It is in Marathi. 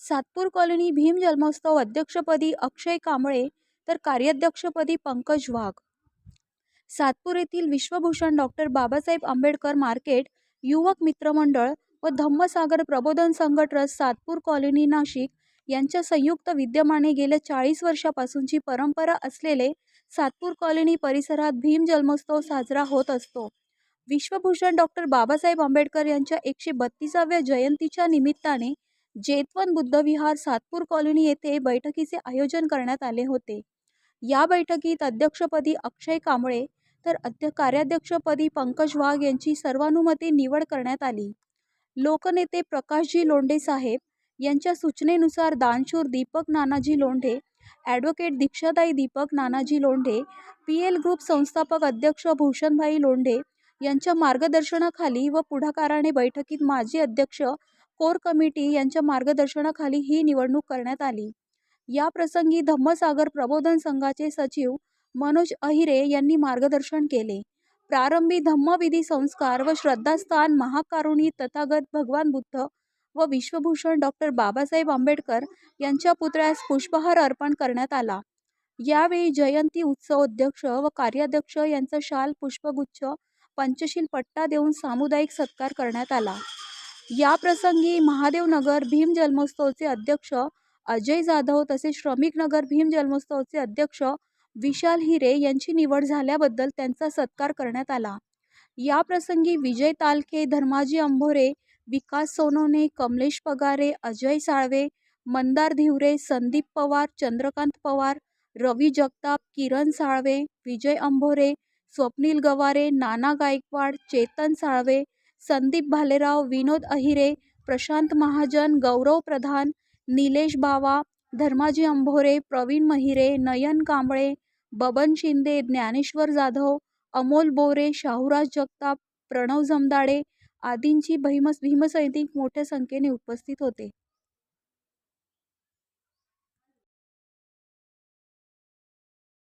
सातपूर कॉलनी भीम जन्मोत्सव अध्यक्षपदी अक्षय कांबळे तर कार्याध्यक्षपदी पंकज वाघ. सातपूर येथील विश्वभूषण डॉक्टर बाबासाहेब आंबेडकर मार्केट युवक मित्रमंडळ व धम्मसागर प्रबोधन संघ ट्रस्ट सातपूर कॉलनी नाशिक यांच्या संयुक्त विद्यमाने गेल्या चाळीस वर्षापासूनची परंपरा असलेले सातपूर कॉलनी परिसरात भीम जन्मोत्सव साजरा होत असतो. विश्वभूषण डॉक्टर बाबासाहेब आंबेडकर यांच्या एकशे बत्तीसाव्या जयंतीच्या निमित्ताने जेतवन बुद्धविहार सातपूर कॉलनी येथे बैठकीचे आयोजन करण्यात आले होते. या बैठकीत अध्यक्षपदी अक्षय कांबळे तर अध्य कार्याध्यक्षपदी पंकज वाघ यांची सर्वानुमते निवड करण्यात आली. लोकनेते प्रकाशजी लोंढे साहेब यांच्या सूचनेनुसार दानशूर Deepak Nanaji Londhe advocate दीक्षाताई Deepak Nanaji Londhe P L group संस्थापक अध्यक्ष भूषणभाई लोंढे यांच्या मार्गदर्शनाखाली व पुढाकाराने बैठकीत माजी अध्यक्ष कोर कमिटी यांच्या मार्गदर्शनाखाली ही निवडणूक करण्यात आली. या प्रसंगी धम्मसागर प्रबोधन संघाचे सचिव मनोज अहिरे यांनी मार्गदर्शन केले. प्रारंभी धम्मविधी संस्कार व श्रद्धास्थान महाकारुणी तथागत भगवान बुद्ध व विश्वभूषण डॉक्टर बाबासाहेब आंबेडकर यांच्या पुतळ्यास पुष्पहार अर्पण करण्यात आला. यावेळी जयंती उत्सव अध्यक्ष व कार्याध्यक्ष यांचा शाल पुष्पगुच्छ पंचशील पट्टा देऊन सामुदायिक सत्कार करण्यात आला. या प्रसंगी महादेवनगर भीम जन्मोत्सवचे अध्यक्ष अजय जाधव तसेच श्रमिक नगर भीम जन्मोत्सवचे अध्यक्ष विशाल हिरे यांची निवड झाल्याबद्दल त्यांचा सत्कार करण्यात आला. या प्रसंगी विजय तालके धर्माजी अंभोरे विकास सोनवणे कमलेश पगारे अजय साळवे मंदार धिवरे संदीप पवार चंद्रकांत पवार रवी जगताप किरण साळवे विजय अंभोरे स्वप्नील गवारे नाना गायकवाड चेतन साळवे संदीप भालेराव विनोद अहिरे प्रशांत महाजन गौरव प्रधान निलेश बावा धर्माजी अंभोरे प्रवीण महिरे नयन कांबळे बबन शिंदे ज्ञानेश्वर जाधव अमोल बोरे शाहूराज जगताप प्रणव जमदाडे आदींची भीमस भीमसैनिक मोठ्या संख्येने उपस्थित होते.